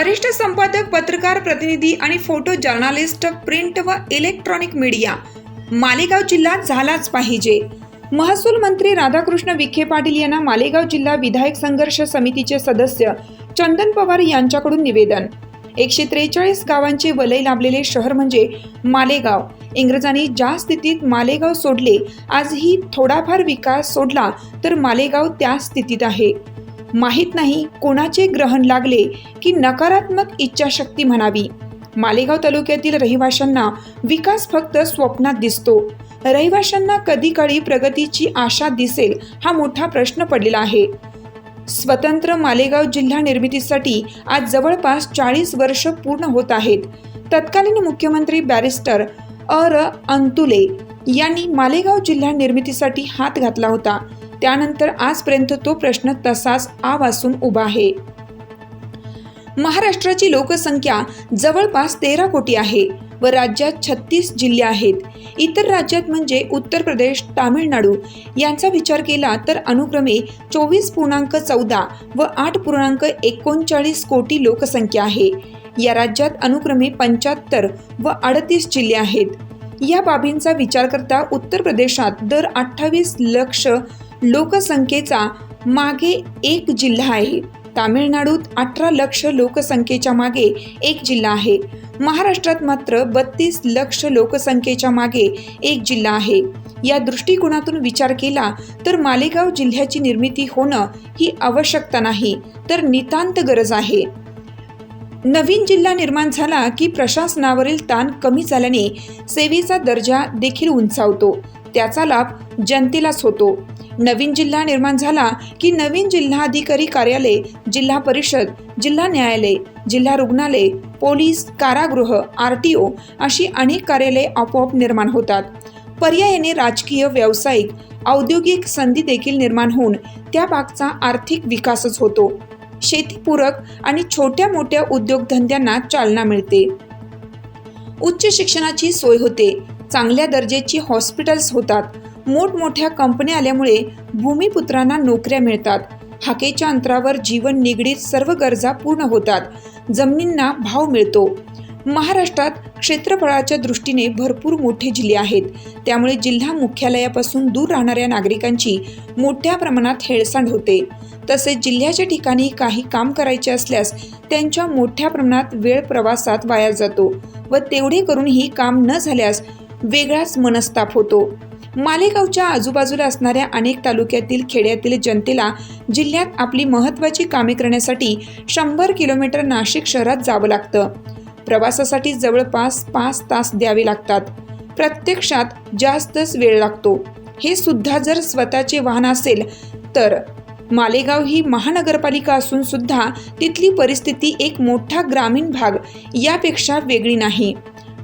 वरिष्ठ संपादक पत्रकार प्रतिनिधी आणि फोटो जर्नालिस्ट प्रिंट व इलेक्ट्रॉनिक मीडिया. मालेगाव जिल्हा झालाच पाहिजे. महसूल मंत्री राधाकृष्ण विखे पाटील यांना मालेगाव जिल्हा विधायक संघर्ष समितीचे सदस्य चंदन पवार यांच्याकडून निवेदन. एकशे त्रेचाळीस गावांचे वलय लाभलेले शहर म्हणजे मालेगाव. इंग्रजांनी ज्या स्थितीत मालेगाव सोडले आजही थोडाफार विकास सोडला तर मालेगाव त्या स्थितीत आहे. माहीत नाही कोणाचे ग्रहण लागले की नकारात्मक इच्छाशक्ती म्हणावी. मालेगाव तालुक्यातील रहिवाशांना विकास फक्त स्वप्नात दिसतो. रहिवाशांना कधी काळी प्रगतीची आशा दिसेल हा मोठा प्रश्न पडलेला आहे. स्वतंत्र मालेगाव जिल्हा निर्मितीसाठी आज जवळपास चाळीस वर्ष पूर्ण होत आहेत. तत्कालीन मुख्यमंत्री बॅरिस्टर अर अंतुले यांनी मालेगाव जिल्हा निर्मितीसाठी हात घातला होता. त्यानंतर आजपर्यंत तो प्रश्न तसाच आ वासून उभा आहे. महाराष्ट्राची लोकसंख्या जवळपास तेरा कोटी आहे व राज्यात छत्तीस जिल्हे आहेत. इतर राज्यात म्हणजे उत्तर प्रदेश तामिळनाडू यांचा विचार केला तर अनुक्रमे चोवीस पूर्णांक चौदा व आठ पूर्णांक एकोणचाळीस कोटी लोकसंख्या आहे. या राज्यात अनुक्रमे पंच्याहत्तर व अडतीस जिल्हे आहेत. या बाबींचा विचार करता उत्तर प्रदेशात दर अठ्ठावीस लक्ष लोकसंख्येचा मागे एक जिल्हा आहे. तामिळनाडूत अठरा लक्ष लोकसंख्येच्या मागे एक जिल्हा आहे. महाराष्ट्रात मात्र बत्तीस लक्ष लोकसंख्येच्या मागे एक जिल्हा आहे. या दृष्टिकोनातून विचार केला तर मालेगाव जिल्ह्याची निर्मिती होणं ही आवश्यकता नाही तर नितांत गरज आहे. नवीन जिल्हा निर्माण झाला की प्रशासनावरील ताण कमी झाल्याने सेवेचा दर्जा देखील उंचावतो. त्याचा लाभ जनतेलाच होतो. नवीन जिल्हा निर्माण झाला की नवीन जिल्हाधिकारी कार्यालय जिल्हा परिषद जिल्हा न्यायालय जिल्हा रुग्णालय पोलीस कारागृह आर टी ओ अशी अनेक कार्यालये आपोआप निर्माण होतात. पर्यायाने राजकीय व्यावसायिक औद्योगिक संधी देखील निर्माण होऊन त्या भागचा आर्थिक विकासच होतो. शेतीपूरक आणि छोट्या मोठ्या उद्योगधंद्यांना चालना मिळते. उच्च शिक्षणाची सोय होते. चांगल्या दर्जाची हॉस्पिटल्स होतात. मोठमोठ्या कंपन्या आल्यामुळे भूमिपुत्रांना नोकऱ्या मिळतात. हाकेच्या अंतरावर जीवन निगडीत सर्व गरजा पूर्ण होतात. जमिनींना भाव मिळतो. महाराष्ट्रात क्षेत्रफळाच्या दृष्टीने भरपूर मोठे जिल्हे आहेत. त्यामुळे जिल्हा मुख्यालयापासून दूर राहणाऱ्या नागरिकांची मोठ्या प्रमाणात हेळसांड होते. तसेच जिल्ह्याच्या ठिकाणी काही काम करायचे असल्यास त्यांच्या मोठ्या प्रमाणात वेळ प्रवासात वाया जातो व तेवढे करूनही काम न झाल्यास वेगळाच मनस्ताप होतो. मालेगावच्या आजूबाजूला असणाऱ्या अनेक तालुक्यातील खेड्यातील जनतेला जिल्ह्यात आपली महत्त्वाची कामे करण्यासाठी शंभर किलोमीटर नाशिक शहरात जावं लागतं. प्रवासासाठी जवळपास पाच तास द्यावे लागतात. प्रत्यक्षात जास्तच वेळ लागतो. हे सुद्धा जर स्वतःचे वाहन असेल तर. मालेगाव ही महानगरपालिका असून सुद्धा तिथली परिस्थिती एक मोठा ग्रामीण भाग यापेक्षा वेगळी नाही.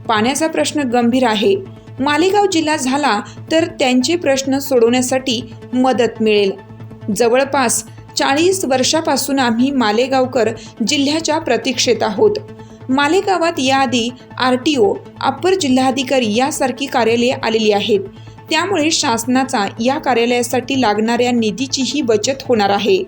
पाण्याचा प्रश्न गंभीर आहे. मालेगाव जिल्हा झाला तर त्यांचे प्रश्न सोडवण्यासाठी मदत मिळेल. जवळपास चाळीस वर्षापासून आम्ही मालेगावकर जिल्ह्याच्या प्रतीक्षेत आहोत. मालेगावात याआधी आर टी ओ अप्पर जिल्हाधिकारी यासारखी कार्यालये आलेली आहेत. त्यामुळे शासनाचा या कार्यालयासाठी लागणाऱ्या निधीचीही बचत होणार आहे.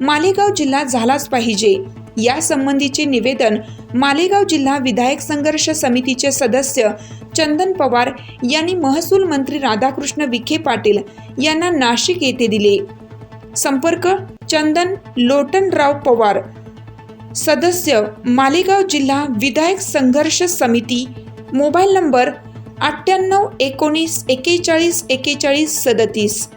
मालेगाव जिल्हा झालाच पाहिजे. यासंबंधीचे निवेदन मालेगाव जिल्हा विधायक संघर्ष समितीचे सदस्य चंदन पवार यांनी महसूल मंत्री राधाकृष्ण विखे पाटील यांना नाशिक येथे दिले. संपर्क चंदन लोटनराव पवार. सदस्य मालेगाव जिल्हा विधायक संघर्ष समिती. मोबाईल नंबर अठ्ठ्याण्णव एकोणीस एकेचाळीस एकेचाळीस सदतीस.